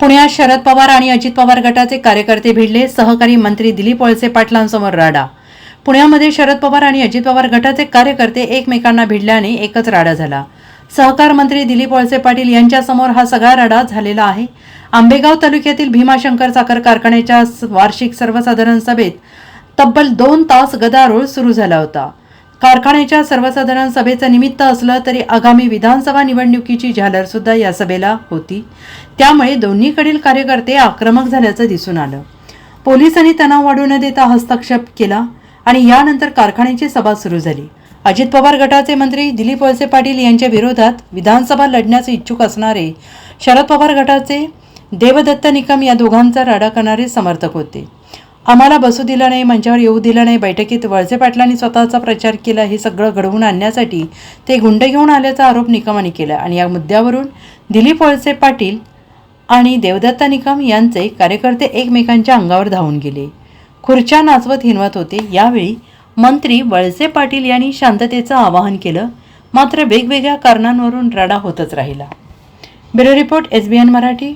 पुण्यात शरद पवार आणि अजित पवार गटाचे कार्यकर्ते भिडले. सहकारी मंत्री दिलीप वळसे पाटलांसमोर राडा. पुण्यामध्ये शरद पवार आणि अजित पवार गटाचे कार्यकर्ते एकमेकांना भिडल्याने एकच राडा झाला. सहकार मंत्री दिलीप वळसे पाटील यांच्यासमोर हा सगळा राडा झालेला आहे. आंबेगाव तालुक्यातील भीमाशंकर साखर कारखान्याच्या वार्षिक सर्वसाधारण सभेत तब्बल दोन तास गदारोळ सुरू झाला होता. कारखान्याच्या सर्वसाधारण सभेचं निमित्त असलं तरी आगामी विधानसभा निवडणुकीची झालर सुद्धा या सभेला होती. त्यामुळे दोन्हीकडील कार्यकर्ते आक्रमक झाल्याचं दिसून आलं. पोलिसांनी तणाव वाढू न देता हस्तक्षेप केला आणि यानंतर कारखान्याची सभा सुरू झाली. अजित पवार गटाचे मंत्री दिलीप वळसे पाटील यांच्या विरोधात विधानसभा लढण्याचे इच्छुक असणारे शरद पवार गटाचे देवदत्त निकम या दोघांचा राडा करणारे समर्थक होते. आम्हाला बसू दिलं नाही मंचावर येऊ दिलं नाही बैठकीत वळसे पाटलांनी स्वतःचा प्रचार केला हे सगळं घडवून आणण्यासाठी ते गुंड घेऊन आल्याचा आरोप निकमाने केला. आणि या मुद्द्यावरून दिलीप वळसे पाटील आणि देवदत्ता निकम यांचे कार्यकर्ते एकमेकांच्या अंगावर धावून गेले. खुर्च्या नाचवत हिनवत होते. यावेळी मंत्री वळसे पाटील यांनी शांततेचं आवाहन केलं. मात्र वेगवेगळ्या कारणांवरून राडा होतच राहिला. Bureau report S B N Marathi.